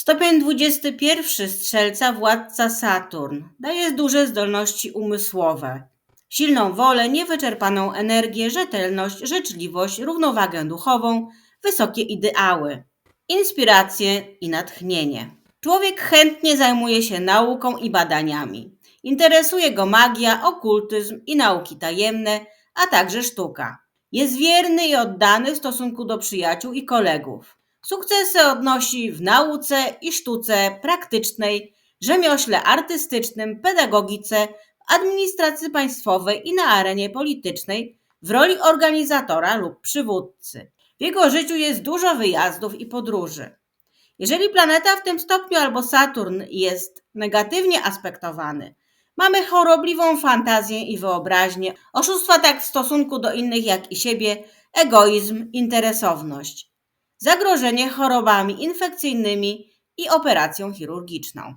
Stopień 21 strzelca władca Saturn daje duże zdolności umysłowe, silną wolę, niewyczerpaną energię, rzetelność, życzliwość, równowagę duchową, wysokie ideały, inspirację i natchnienie. Człowiek chętnie zajmuje się nauką i badaniami. Interesuje go magia, okultyzm i nauki tajemne, a także sztuka. Jest wierny i oddany w stosunku do przyjaciół i kolegów. Sukcesy odnosi w nauce i sztuce praktycznej, rzemiośle artystycznym, pedagogice, administracji państwowej i na arenie politycznej w roli organizatora lub przywódcy. W jego życiu jest dużo wyjazdów i podróży. Jeżeli planeta w tym stopniu albo Saturn jest negatywnie aspektowany, mamy chorobliwą fantazję i wyobraźnię, oszustwa tak w stosunku do innych jak i siebie, egoizm, interesowność, zagrożenie chorobami infekcyjnymi i operacją chirurgiczną.